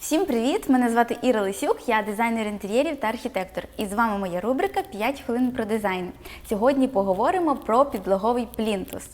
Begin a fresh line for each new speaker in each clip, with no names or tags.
Всім привіт! Мене звати Іра Лисюк, я дизайнер інтер'єрів та архітектор. І з вами моя рубрика «5 хвилин про дизайн. Сьогодні поговоримо про підлоговий плінтус.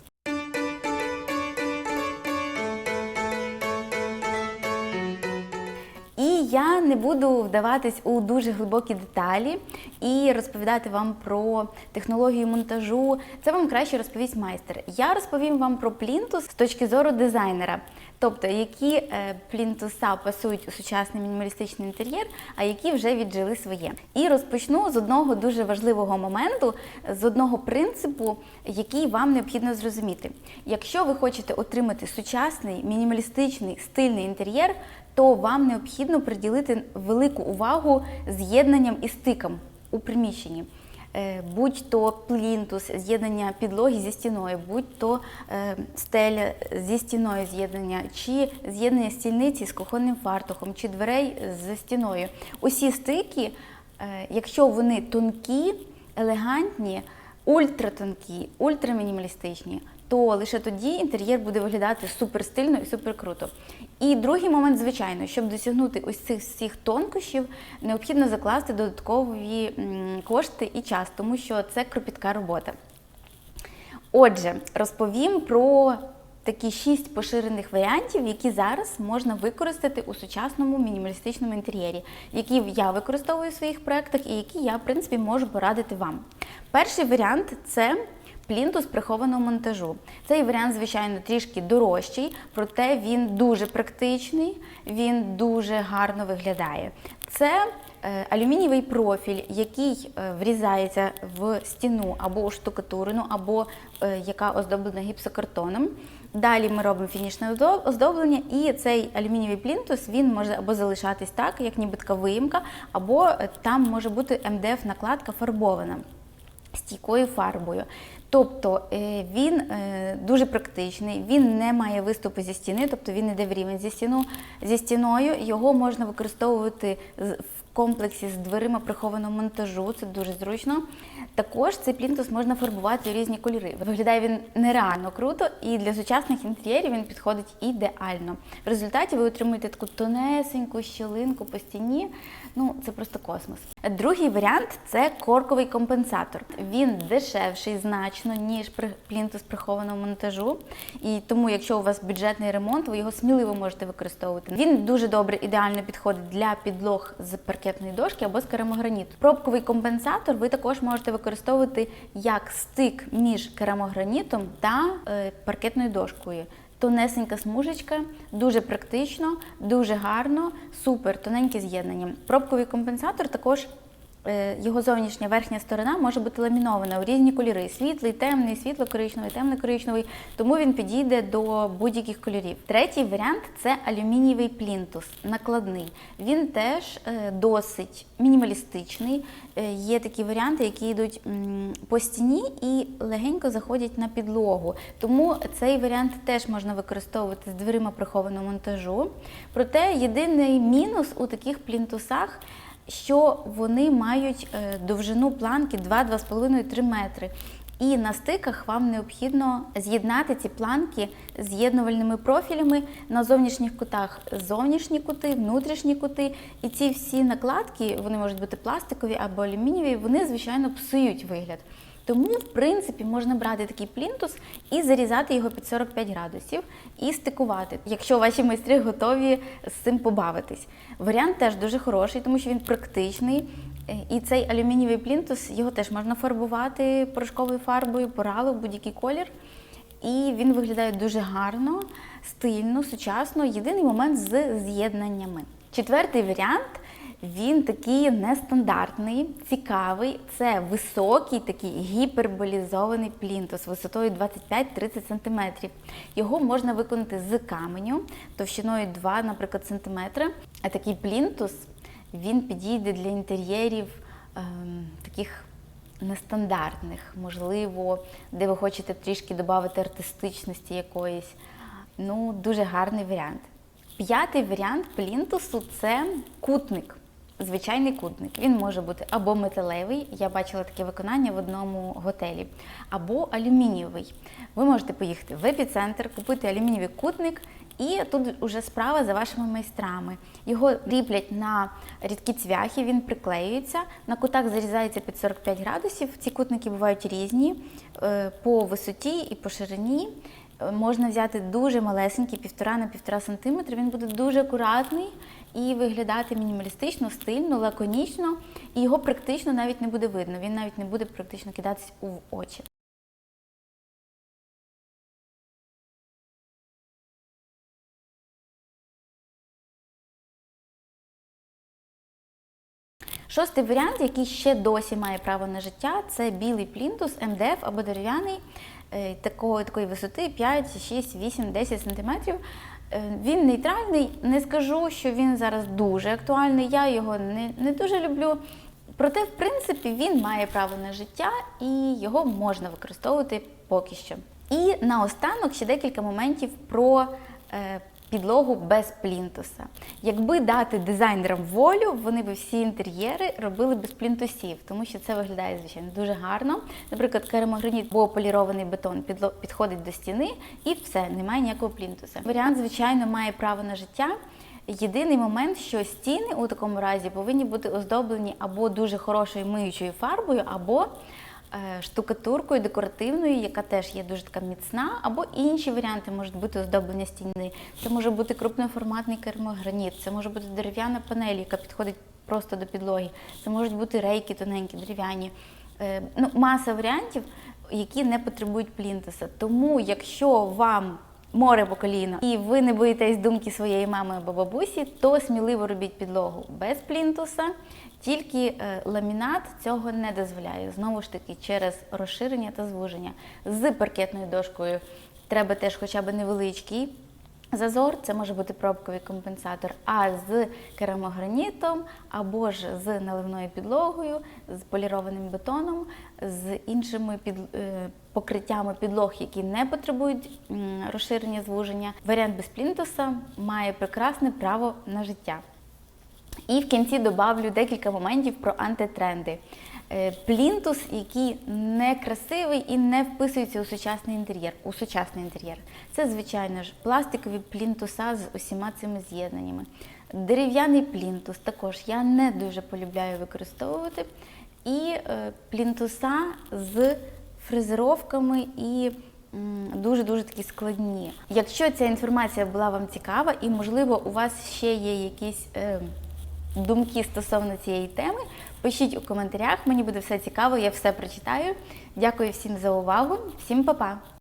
Я не буду вдаватись у дуже глибокі деталі і розповідати вам про технологію монтажу. Це вам краще розповість майстер. Я розповім вам про плінтус з точки зору дизайнера, тобто які е, плінтуса пасують у сучасний мінімалістичний інтер'єр, а які вже віджили своє. І розпочну з одного дуже важливого моменту, з одного принципу, який вам необхідно зрозуміти. Якщо ви хочете отримати сучасний мінімалістичний стильний інтер'єр, то вам необхідно приділити велику увагу з'єднанням і стикам у приміщенні. Е, Будь-то плінтус, з'єднання підлоги зі стіною, будь-то е, стеля зі стіною з'єднання, чи з'єднання стільниці з кухонним фартухом, чи дверей зі стіною. Усі стики, е, якщо вони тонкі, елегантні, ультратонкі, ультрамінімалістичні, то лише тоді інтер'єр буде виглядати супер стильно і супер круто. І другий момент, звичайно, щоб досягнути ось цих всіх тонкощів, необхідно закласти додаткові кошти і час, тому що це кропітка робота. Отже, розповім про такі шість поширених варіантів, які зараз можна використати у сучасному мінімалістичному інтер'єрі, які я використовую в своїх проєктах і які я, в принципі, можу порадити вам. Перший варіант це плінтус прихованого монтажу. Цей варіант, звичайно, трішки дорожчий, проте він дуже практичний, він дуже гарно виглядає. Це е, алюмінієвий профіль, який е, врізається в стіну або у штукатурину, або е, яка оздоблена гіпсокартоном. Далі ми робимо фінішне оздоблення, і цей алюмінієвий плінтус він може або залишатись так, як ніби така виїмка, або там може бути МДФ-накладка фарбована стійкою фарбою. Тобто е, він е, дуже практичний, він не має виступу зі стіни, тобто він йде в рівень зі, стіну, зі стіною. Його можна використовувати в комплексі з дверима прихованого монтажу, це дуже зручно. Також цей плінтус можна фарбувати у різні кольори. Виглядає він нереально круто, і для сучасних інтер'єрів він підходить ідеально. В результаті ви отримуєте таку тонесеньку щілинку по стіні. Ну, це просто космос. Другий варіант це корковий компенсатор. Він дешевший значно, ніж плінтус прихованого монтажу. І тому, якщо у вас бюджетний ремонт, ви його сміливо можете використовувати. Він дуже добре ідеально підходить для підлог з паркетної дошки або з керамограніту. Пробковий компенсатор ви також можете використовувати як стик між керамогранітом та е, паркетною дошкою. Тонесенька смужечка, дуже практично, дуже гарно, супер, тоненьке з'єднання. Пробковий компенсатор також. Е, Його зовнішня верхня сторона може бути ламінована у різні кольори: світлий, темний, світло-коричневий, темно-коричневий, тому він підійде до будь-яких кольорів. Третій варіант це алюмінієвий плінтус, накладний. Він теж е, досить мінімалістичний. Е, Є такі варіанти, які йдуть по стіні і легенько заходять на підлогу. Тому цей варіант теж можна використовувати з дверима прихованого монтажу. Проте єдиний мінус у таких плінтусах що вони мають е, довжину планки 2-2,5-3 метри. І на стиках вам необхідно з'єднати ці планки з'єднувальними профілями на зовнішніх кутах. Зовнішні кути, внутрішні кути. І ці всі накладки, вони можуть бути пластикові або алюмінієві, вони, звичайно, псують вигляд. Тому, в принципі, можна брати такий плінтус і зарізати його під 45 градусів і стикувати, якщо ваші майстри готові з цим побавитись. Варіант теж дуже хороший, тому що він практичний. Е, І цей алюмінієвий плінтус його теж можна фарбувати порошковою фарбою, поралу, будь-який колір. І він виглядає дуже гарно, стильно, сучасно. Єдиний момент з з'єднаннями. Четвертий варіант він такий нестандартний, цікавий. Це високий, такий гіперболізований плінтус висотою 25-30 см. Його можна виконати з каменю товщиною 2, наприклад, см. А такий плінтус він підійде для інтер'єрів ем, таких нестандартних, можливо, де ви хочете трішки додати артистичності якоїсь. Ну, дуже гарний варіант. П'ятий варіант плінтусу це кутник. Звичайний кутник. Він може бути або металевий, я бачила таке виконання в одному готелі, або алюмінієвий. Ви можете поїхати в епіцентр, купити алюмінієвий кутник І тут уже справа за вашими майстрами. Його ліплять на рідкі цвяхи, він приклеюється, на кутах зарізається під 45 градусів. Ці кутники бувають різні е, по висоті і по ширині. Можна взяти дуже малесенький, півтора на півтора сантиметра. Він буде дуже акуратний і виглядати мінімалістично, стильно, лаконічно, і його практично навіть не буде видно. Він навіть не буде практично кидатись у очі. Шостий варіант, який ще досі має право на життя, це білий плінтус МДФ або дерев'яний такої, такої висоти 5, 6, 8, 10 сантиметрів. Е, Він нейтральний, не скажу, що він зараз дуже актуальний. Я його не, не дуже люблю. Проте, в принципі, він має право на життя і його можна використовувати поки що. І наостанок ще декілька моментів про е, підлогу без плінтуса. Якби дати дизайнерам волю, вони би всі інтер'єри робили без плінтусів, тому що це виглядає, звичайно, дуже гарно. Наприклад, керамограніт або полірований бетон підходить до стіни і все, немає ніякого плінтуса. Варіант, звичайно, має право на життя. Єдиний момент, що стіни у такому разі повинні бути оздоблені або дуже хорошою миючою фарбою, або штукатуркою декоративною, яка теж є дуже така міцна, або інші варіанти можуть бути оздоблення стіни. Це може бути крупноформатний кермограніт, це може бути дерев'яна панель, яка підходить просто до підлоги. Це можуть бути рейки тоненькі, дерев'яні. Е, Ну, маса варіантів, які не потребують плінтуса. Тому, якщо вам море по коліна, і ви не боїтесь думки своєї мами або бабусі, то сміливо робіть підлогу без плінтуса. Тільки е, ламінат цього не дозволяє. Знову ж таки, через розширення та звуження. З паркетною дошкою треба теж хоча б невеличкий зазор, це може бути пробковий компенсатор, а з керамогранітом або ж з наливною підлогою, з полірованим бетоном, з іншими під, е, покриттями підлог, які не потребують розширення звуження. Варіант без плінтуса має прекрасне право на життя. І в кінці добавлю декілька моментів про антитренди. Е, Плінтус, який не красивий і не вписується у сучасний інтер'єр. У сучасний інтер'єр. Це, звичайно ж, пластикові плінтуса з усіма цими з'єднаннями. Дерев'яний плінтус також я не дуже полюбляю використовувати. І е, плінтуса з фрезеровками і дуже-дуже такі складні. Якщо ця інформація була вам цікава і, можливо, у вас ще є якісь е, думки стосовно цієї теми, пишіть у коментарях, мені буде все цікаво, я все прочитаю. Дякую всім за увагу, всім па-па!